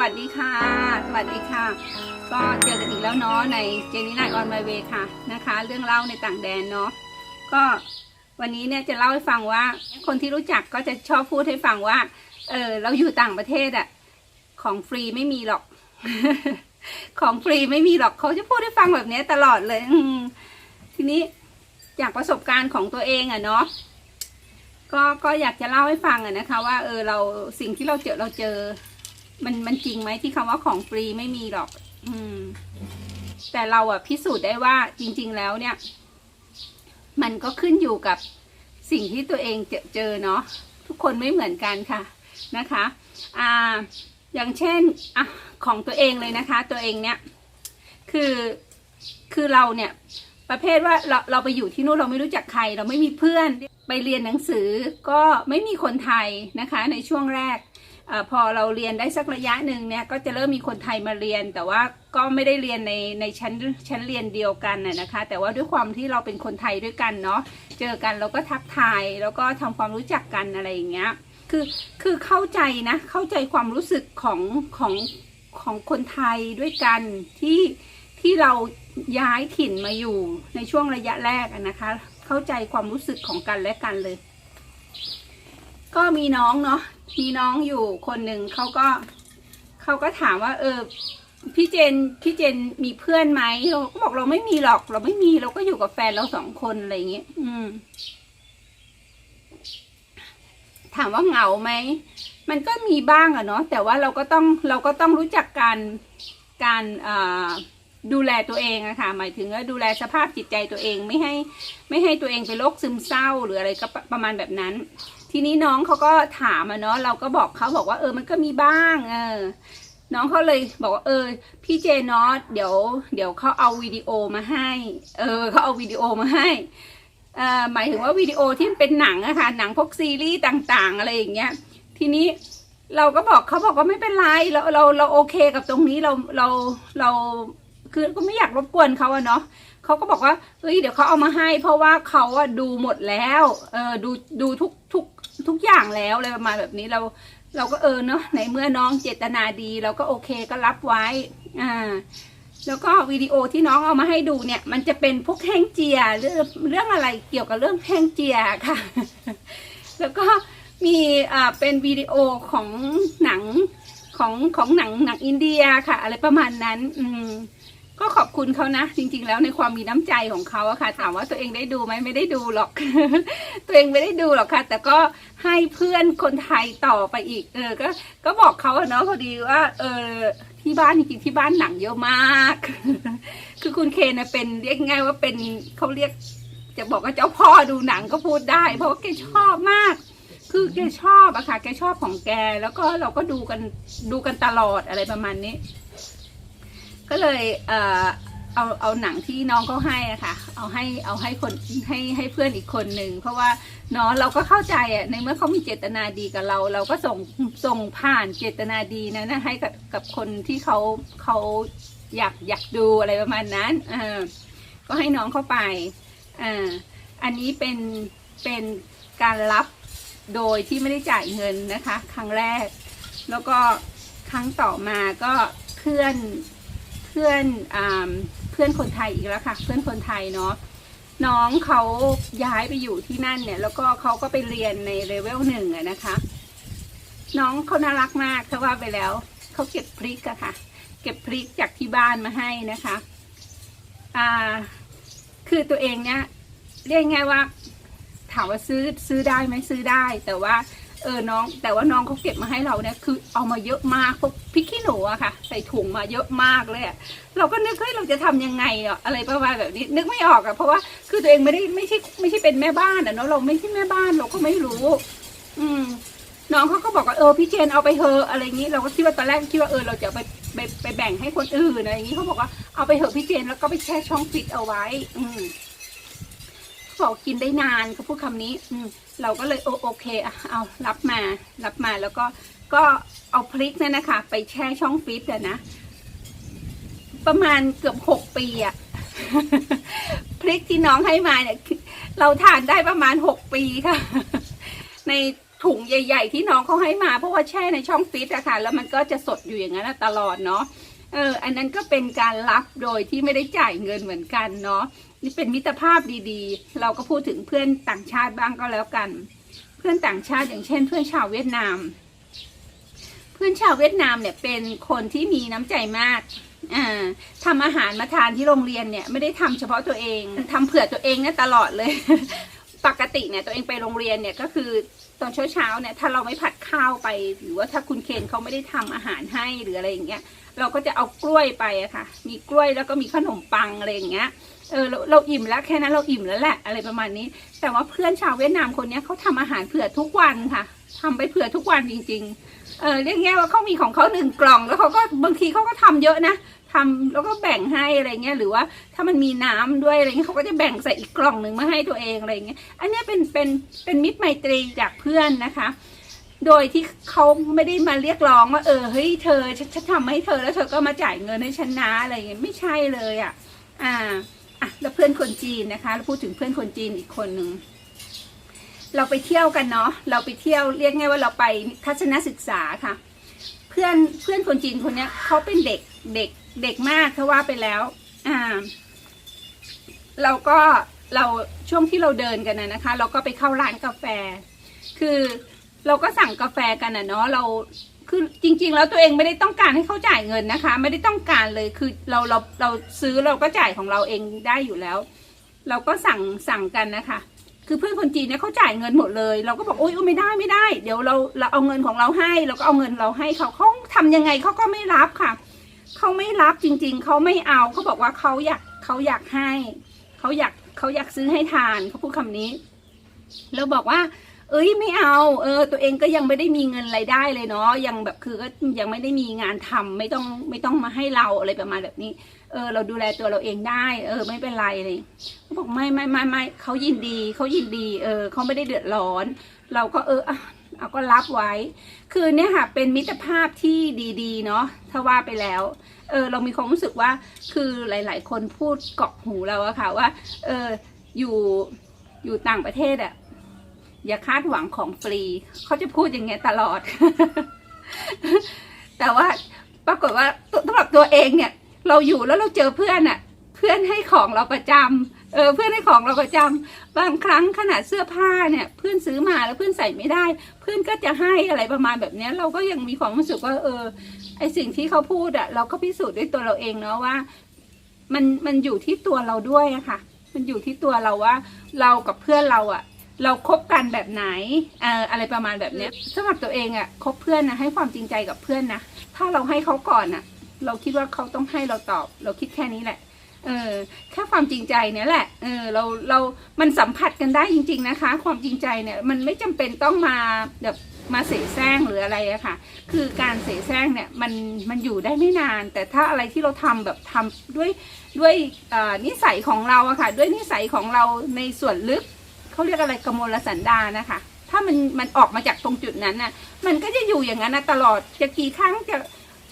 วัสดีค่ะ สวัสดีค่ะ ก็เจอกันอีกแล้วเนาะในเจนี่ไลออนไมเวค่ะนะคะ เรื่องเล่าในต่างแดนเนาะก็วันนี้เนี่ยจะเล่าให้ฟังว่า คนที่รู้จักก็จะชอบพูดให้ฟังว่า เออเราอยู่ต่างประเทศอะของฟรีไม่มีหรอก ของฟรีไม่มีหรอกเขาจะพูดให้ฟังแบบนี้ตลอดเลยทีนี้จากประสบการณ์ของตัวเองอะเนาะก็ก็อยากจะเล่าให้ฟังอะนะคะ ว่าเออเราสิ่งที่เราเจอเราเจอ มันมันจริงไหมที่คำว่าของฟรีไม่มีหรอก อืม แต่เราอะพิสูจน์ได้ว่าจริง ๆ แล้วเนี่ย มันก็ขึ้นอยู่กับสิ่งที่ตัวเองเจอเจอเนาะทุกคนไม่เหมือนกันค่ะนะคะ อ่า อย่างเช่นอะของตัวเองเลยนะคะ ตัวเองเนี่ย คือคือเราเนี่ย ประเภทว่าเราเราไปอยู่ที่นู่นเราไม่รู้จักใคร เราไม่มีเพื่อนไปเรียนหนังสือก็ไม่มีคนไทยนะคะ ในช่วงแรก อพอเราเรียนได้สักระยะหนึ่งเนี่ยก็จะเริ่มมีคนไทยมาเรียน แต่ว่าก็ไม่ได้เรียนในในชั้นชั้นเรียนเดียวกันน่ะนะคะ แต่ว่าด้วยความที่เราเป็นคนไทยด้วยกันเนาะเจอกันเราก็ทักทายแล้วก็ทำความรู้จักกันอะไรอย่างเงี้ยคือคือเข้าใจนะเข้าใจความรู้สึกของของของคนไทยด้วยกันที่ที่เราย้ายถิ่นมาอยู่ในช่วงระยะแรกนะคะ เข้าใจความรู้สึกของกันและกันเลย ก็มีน้องเนาะ มีน้องอยู่คนหนึ่งเขาก็เขาก็ถามว่า เออพี่เจนพี่เจนมีเพื่อนไหมเราก็บอกเราไม่มีหรอก เราไม่มีเราก็อยู่กับแฟนเราสองคนอะไรอย่างเงี้ยอืม ถามว่าเหงาไหมมันก็มีบ้างอะเนาะแต่ว่าเราก็ต้องเราก็ต้องรู้จักการการอ่าดูแลตัวเองอะค่ะ หมายถึงว่าดูแลสภาพจิตใจตัวเองไม่ให้ ไม่ให้ตัวเองเป็นโรคซึมเศร้าหรืออะไรก็ประประมาณแบบนั้น ทีนี้น้องเขาก็ถามอะเนาะเราก็บอกเขาบอกว่าเออมันก็มีบ้างเออน้องเขาเลยบอกว่าเออ พี่เจนอตเดี๋ยว เดี๋ยวเขาเอาวิดีโอมาให้ เออเขาเอาวิดีโอมาให้เอ่อหมายถึงว่าวิดีโอที่เป็นหนังอะค่ะหนังพวกซีรีส์ต่างๆ อะไรอย่างเงี้ย ทีนี้เราก็บอกเขาบอกว่าไม่เป็นไรเราเราเราโอเคกับตรงนี้เราเราเราคือก็ไม่อยากรบกวนเขาอะเนาะเขาก็บอกว่าเฮ้ยเดี๋ยวเขาเอามาให้ เพราะว่าเขาอะดูหมดแล้ว เออดูดูทุกทุก ทุกอย่างแล้วอะไรประมาณแบบนี้เราเราก็เออเนาะในเมื่อน้องเจตนาดีเราก็โอเคก็รับไว้อ่าแล้วก็วิดีโอที่น้องเอามาให้ดูเนี่ย มันจะเป็นพวกแห้งเจียเรื่องเรื่องอะไรเกี่ยวกับเรื่องแห้งเจียค่ะ แล้วก็มีอ่าเป็นวิดีโอของหนังของของหนังหนังอินเดียค่ะ อะไรประมาณนั้น อืม ก็ขอบคุณเขานะ จริง ๆ แล้วในความมีน้ำใจของเขาอะค่ะ ถามว่าตัวเองได้ดูไหมไม่ได้ดูหรอก ตัวเองไม่ได้ดูหรอกค่ะ แต่ก็ให้เพื่อนคนไทยต่อไปอีก เออ ก็ก็บอกเขาอะเนาะพอดีว่า เออที่บ้านจริงๆที่บ้านหนังเยอะมาก คือคุณเคนนะเป็นเรียกง่ายว่าเป็นเขาเรียก จะบอกว่าเจ้าพ่อดูหนังก็พูดได้ เพราะว่าแกชอบมาก คือแกชอบอะค่ะ แกชอบของแก แล้วก็เราก็ดูกันดูกันตลอดอะไรประมาณนี้ ก็เลยเอ่อเอาเอาหนังที่น้องเขาให้อะค่ะ เอาให้เอาให้คนให้ให้เพื่อนอีกคนหนึ่งเพราะว่าเนาะเราก็เข้าใจอะในเมื่อเขามีเจตนาดีกับเรา เราก็ส่งส่งผ่านเจตนาดีนั้นะให้กับกับคนที่เขาเขาอยากอยากดูอะไรประมาณนั้นอก็ให้น้องเข้าไปอ่าอันนี้เป็นเป็นการรับโดยที่ไม่ได้จ่ายเงินนะคะ ครั้งแรก แล้วก็ครั้งต่อมาก็เพื่อน เพื่อนอ่าเพื่อนคนไทยอีกแล้วค่ะ เพื่อนคนไทยเนาะน้องเขาย้ายไปอยู่ที่นั่นเนี่ย แล้วก็เขาก็ไปเรียนในเลเวลหนึ่งอะนะคะ น้องเขาน่ารักมากถ้าว่าไปแล้วเขาเก็บพริกอะค่ะ เก็บพริกจากที่บ้านมาให้นะคะอ่าคือตัวเองเนี่ยเรียกไงายว่าถามว่าซื้อซื้อได้ไหมซื้อได้ แต่ว่า เออน้อง แต่ว่าน้องเขาเก็บมาให้เราเนี่ยคือเอามาเยอะมากพวกพริกขี้หนูอะค่ะ ใส่ถุงมาเยอะมากเลยอะเราก็นึกเฮ้ยเราจะทำยังไงอะอะไรประมาณแบบนี้ นึกไม่ออกอะเพราะว่าคือตัวเองไม่ได้ไม่ใช่ไม่ใช่เป็นแม่บ้านอะเนาะเราไม่ใช่แม่บ้านเราก็ไม่รู้ อืมน้องเขาก็บอกว่าเออพี่เจนเอาไปเถอะอะไรอย่างนี้ เราก็คิดว่าตอนแรกคิดว่าเออเราจะไปไปไปแบ่งให้คนอื่นอะไรอย่างนี้เขาบอกว่าเอาไปเถอะพี่เจนแล้วก็ไปแช่ช่องฟิตเอาไว้ อืม บอกกินได้นานเขาพูดคำนี้ อืเราก็เลยโอโอเคอะเอารับมารับมาแล้วก็ก็เอาพริกเนี่ยนะคะ ไปแช่ช่องฟิตอะนะ ประมาณเกือบหกปีอะพริกที่น้องให้มาเนี่ย เราทานได้ประมาณหกปีค่ะ ในถุงใหญ่ ๆ ที่น้องเขาให้มาเพราะว่าแช่ในช่องฟิตอะค่ะ แล้วมันก็จะสดอยู่อย่างนั้นตลอดเนาะ เออ อันนั้นก็เป็นการรับโดยที่ไม่ได้จ่ายเงินเหมือนกันเนาะนี่เป็นมิตรภาพดีๆ เราก็พูดถึงเพื่อนต่างชาติบ้างก็แล้วกัน เพื่อนต่างชาติอย่างเช่น เพื่อนชาวเวียดนาม เพื่อนชาวเวียดนามเนี่ยเป็นคนที่มีน้ำใจมากอ่าทำอาหารมาทานที่โรงเรียนเนี่ยไม่ได้ทำเฉพาะตัวเองทำเผื่อตัวเองเนี่ยตลอดเลย ปกติเนี่ยตัวเองไปโรงเรียนเนี่ยก็คือ ตอนเช้าๆเนี่ยถ้าเราไม่ผัดข้าวไป หรือว่าถ้าคุณเคนเขาไม่ได้ทำอาหารให้หรืออะไรอย่างเงี้ย เราก็จะเอากล้วยไปอะค่ะ มีกล้วยแล้วก็มีขนมปังอะไรอย่างเงี้ยเออเราเราอิ่มแล้วแค่นั้นเราอิ่มแล้วแหละอะไรประมาณนี้ แต่ว่าเพื่อนชาวเวียดนามคนเนี้ยเขาทำอาหารเผื่อทุกวันค่ะทำไปเผื่อทุกวันจริง ๆ เออเรียกง่ายว่าเขามีของเขาหนึ่งกล่องแล้วเขาก็บางทีเขาก็ทำเยอะนะ ทำแล้วก็แบ่งให้อะไรเงี้ยหรือว่าถ้ามันมีน้ำด้วยอะไรเงี้ยเขาก็จะแบ่งใส่อีกกล่องหนึ่งมาให้ตัวเองอะไรเงี้ยอันนี้เป็นเป็นเป็นมิตรไมตรีจากเพื่อนนะคะ โดยที่เขาไม่ได้มาเรียกร้องว่าเออเฮ้ยเธอฉันฉันทำให้เธอแล้วเธอก็มาจ่ายเงินให้ฉันนะอะไรเงี้ยไม่ใช่เลยอะอ่าอะแล้วเพื่อนคนจีนนะคะเราพูดถึงเพื่อนคนจีนอีกคนหนึ่งเราไปเที่ยวกันเนาะเราไปเที่ยวเรียกง่ายว่าเราไปทัศนศึกษาค่ะ อนเพื่อนคนจีนคนเนี้ยเขาเป็นเด็กเด็กเด็กมากถ้าว่าไปแล้ว อ่า เราก็เราช่วงที่เราเดินกันนะนะคะ เราก็ไปเข้าร้านกาแฟ คือเราก็สั่งกาแฟกันนะเนาะเราคือจริง ๆ แล้วตัวเองไม่ได้ต้องการให้เขาจ่ายเงินนะคะ ไม่ได้ต้องการเลยคือเราเราเราซื้อเราก็จ่ายของเราเองได้อยู่แล้ว เราก็สั่งสั่งกันนะคะ คือเพื่อนคนจีนเนี่ยเขาจ่ายเงินหมดเลย เราก็บอกโอ๊ยไม่ได้ไม่ได้ เดี๋ยวเราเราเอาเงินของเราให้เราก็เอาเงินเราให้เขาเขาทำยังไงเขาก็ไม่รับค่ะเขาไม่รับจริง ๆเขาไม่เอาเขาบอกว่าเขาอยากเขาอยากให้เขาอยากเขาอยากซื้อให้ทานเขาพูดคำนี้เราบอกว่า เอ้ยไม่เอา เออ ตัวเองก็ยังไม่ได้มีเงินรายได้เลยเนาะยังแบบคือก็ยังไม่ได้มีงานทำไม่ต้องไม่ต้องมาให้เราอะไรประมาณแบบนี้ เออ เราดูแลตัวเราเองได้ เออ ไม่เป็นไรเลยเขาบอกไม่ไม่ไม่ไม่เขายินดีเขายินดี เออเขาไม่ได้เดือดร้อน เราก็เออเอาก็รับไว้ คือเนี่ยค่ะ เป็นมิตรภาพที่ดีๆ เนาะถ้าว่าไปแล้ว เออ เรามีความรู้สึกว่า คือหลาย ๆ คนพูดเกาะหูเราอะค่ะว่า เออ อยู่อยู่ต่างประเทศอะ อย่าคาดหวังของฟรี เขาจะพูดอย่างเงี้ยตลอด แต่ว่าปรากฏว่าสำหรับตัวเองเนี่ย เราอยู่แล้วเราเจอเพื่อนอะเพื่อนให้ของเราประจำเออเพื่อนให้ของเราประจำบางครั้งขนาดเสื้อผ้าเนี่ย เพื่อนซื้อมาแล้วเพื่อนใส่ไม่ได้ เพื่อนก็จะให้อะไรประมาณแบบนี้เราก็ยังมีความรู้สึกว่า เออไอสิ่งที่เขาพูดอะเราก็พิสูจน์ด้วยตัวเราเองเนาะว่า มันมันอยู่ที่ตัวเราด้วยอะค่ะ มันอยู่ที่ตัวเราว่า เรากับเพื่อนเราอะ เราคบกันแบบไหนเอ่ออะไรประมาณแบบเนี้ยสำหรับตัวเองอะคบเพื่อนนะให้ความจริงใจกับเพื่อนนะถ้าเราให้เขาก่อนอะเราคิดว่าเขาต้องให้เราตอบ เราคิดแค่นี้แหละเออแค่ความจริงใจเนี่ยแหละเออเราเรา มันสัมผัสกันได้จริง ๆนะคะ ความจริงใจเนี่ยมันไม่จำเป็นต้องมาแบบมาเสแสร้งหรืออะไรอะค่ะ คือการเสแสร้งเนี่ยมันมันอยู่ได้ไม่นาน แต่ถ้าอะไรที่เราทำแบบทำด้วยด้วยเอ่อนิสัยของเราอะค่ะ ด้วยนิสัยของเราในส่วนลึก เขาเรียกอะไรกมลสันดานะคะ ถ้ามันมันออกมาจากตรงจุดนั้นน่ะ มันก็จะอยู่อย่างนั้นนะตลอดจะกี่ครั้งจะ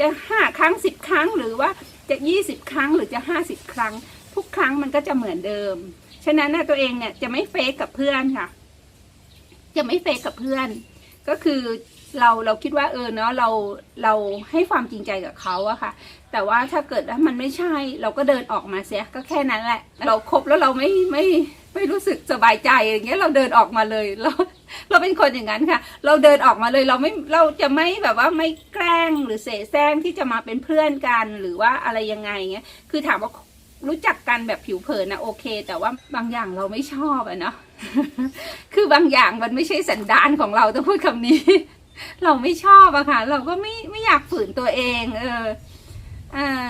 จะห้าครั้งสิบครั้งหรือว่าจะยี่สิบครั้งหรือจะห้าสิบครั้ง ทุกครั้งมันก็จะเหมือนเดิม ฉะนั้นนะตัวเองเนี่ยจะไม่เฟกกับเพื่อนค่ะ จะไม่เฟกกับเพื่อน ก็คือเราเราคิดว่าเออเนาะเราเราให้ความจริงใจกับเขาอะค่ะ แต่ว่าถ้าเกิดว่ามันไม่ใช่ เราก็เดินออกมาเสียก็แค่นั้นแหละ เราครบแล้วเราไม่ไม่ ไม่รู้สึกสบายใจอย่างเงี้ยเราเดินออกมาเลยเราเราเป็นคนอย่างนั้นค่ะ เราเดินออกมาเลยเราไม่เราจะไม่แบบว่าไม่แกล้งหรือเสแสร้งที่จะมาเป็นเพื่อนกันหรือว่าอะไรยังไงเงี้ยคือถามว่ารู้จักกันแบบผิวเผินนะโอเค แต่ว่าบางอย่างเราไม่ชอบอะเนาะคือบางอย่างมันไม่ใช่สันดานของเราต้องพูดคำนี้ เราไม่ชอบอะค่ะ เราก็ไม่ไม่อยากฝืนตัวเอง เอออ่า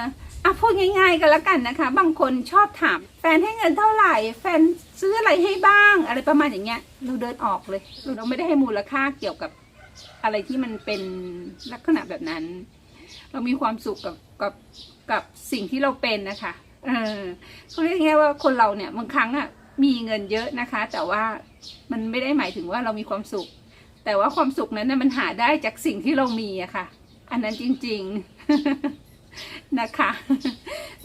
อะพูดง่าย ๆกันแล้วกันนะคะ บางคนชอบถาม แฟนให้เงินเท่าไหร่ แฟนซื้ออะไรให้บ้าง อะไรประมาณอย่างเงี้ย เราเดินออกเลย เราไม่ได้ให้มูลค่าเกี่ยวกับอะไรที่มันเป็นลักษณะแบบนั้น เรามีความสุขกับกับกับสิ่งที่เราเป็นนะคะเออเขาเรียกง่ายว่าคนเราเนี่ยบางครั้งอะมีเงินเยอะนะคะ แต่ว่ามันไม่ได้หมายถึงว่าเรามีความสุข แต่ว่าความสุขนั้นนะมันหาได้จากสิ่งที่เรามีอะค่ะ อันนั้นจริง ๆ นะคะ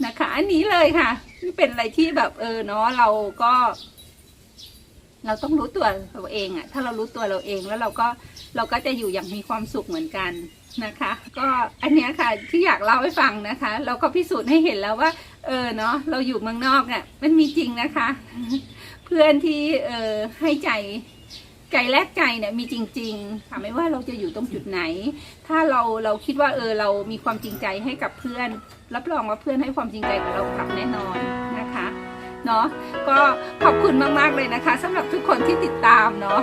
นะคะ อันนี้เลยค่ะเป็นอะไรที่แบบเออเนาะเราก็ เราต้องรู้ตัวเราเองอะถ้าเรารู้ตัวเราเองแล้วเราก็เราก็จะอยู่อย่างมีความสุขเหมือนกันนะคะ ก็อันเนี้ยค่ะที่อยากเล่าให้ฟังนะคะ เราก็พิสูจน์ให้เห็นแล้วว่า เออเนาะเราอยู่เมืองนอกเนี่ยมันมีจริงนะคะ เพื่อนที่เออให้ใจ ใจแลกใจเนี่ยมีจริงๆค่ะไม่ว่าเราจะอยู่ตรงจุดไหน ถ้าเราเราคิดว่าเออเรามีความจริงใจให้กับเพื่อน รับรองว่าเพื่อนให้ความจริงใจกับเรากลับแน่นอนนะคะเนาะก็ขอบคุณมากๆเลยนะคะสำหรับทุกคนที่ติดตามเนาะ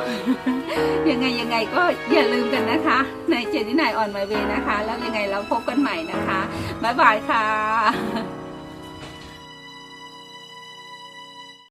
ยังไงยังไงก็อย่าลืมกันนะคะ ในเจนี่นายออนไมเวนะคะ แล้วยังไงเราพบกันใหม่นะคะ บ๊ายบายค่ะ